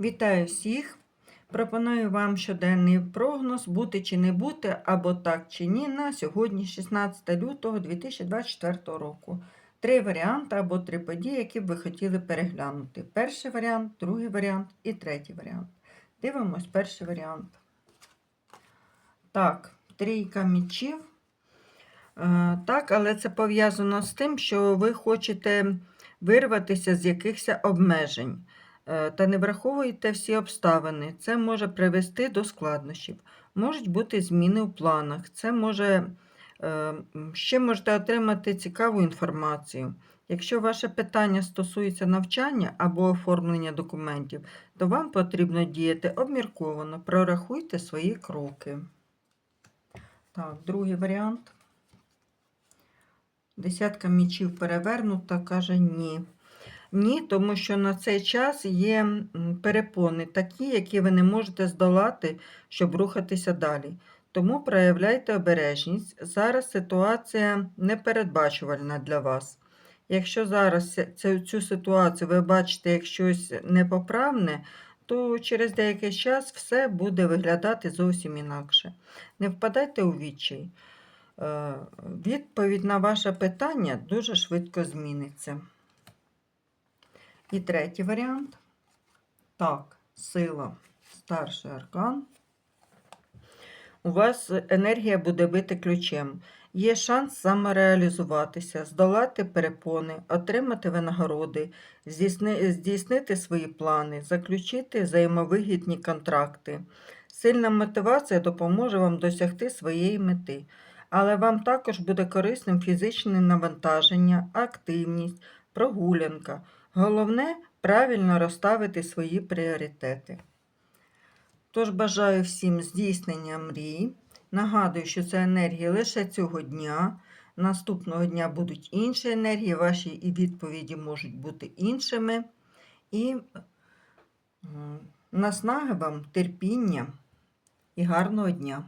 Вітаю всіх! Пропоную вам щоденний прогноз бути чи не бути, або так чи ні, на сьогодні, 16 лютого 2024 року. Три варіанти або три події, які б ви хотіли переглянути. Перший варіант, другий варіант і третій варіант. Дивимось перший варіант. Так, трійка мічів. Е, Так, але це пов'язано з тим, що ви хочете вирватися з якихось обмежень та не враховуєте всі обставини. Це може привести до складнощів. Можуть бути зміни у планах. Це може е, ще можете отримати цікаву інформацію. Якщо ваше питання стосується навчання або оформлення документів, то вам потрібно діяти обмірковано, прорахуйте свої кроки. Так, другий варіант. Десятка мічів перевернута, каже ні. Ні, тому що на цей час є перепони такі, які ви не можете здолати, щоб рухатися далі. Тому проявляйте обережність. Зараз ситуація непередбачувальна для вас. Якщо зараз цю, цю ситуацію ви бачите як щось непоправне, то через деякий час все буде виглядати зовсім інакше. Не впадайте у відчай. Е, Відповідь на ваше питання дуже швидко зміниться. І третій варіант. Так, сила, старший аркан. У вас енергія буде бити ключем. Є шанс самореалізуватися, здолати перепони, отримати винагороди, здійснити свої плани, заключити взаємовигідні контракти. Сильна мотивація допоможе вам досягти своєї мети, але вам також буде корисним фізичне навантаження, активність, прогулянка. Головне правильно розставити свої пріоритети. Тож бажаю всім здійснення мрій. Нагадую, що це енергія лише цього дня. Наступного дня будуть інші енергії, ваші і відповіді можуть бути іншими. І наснаги вам, терпіння і гарного дня!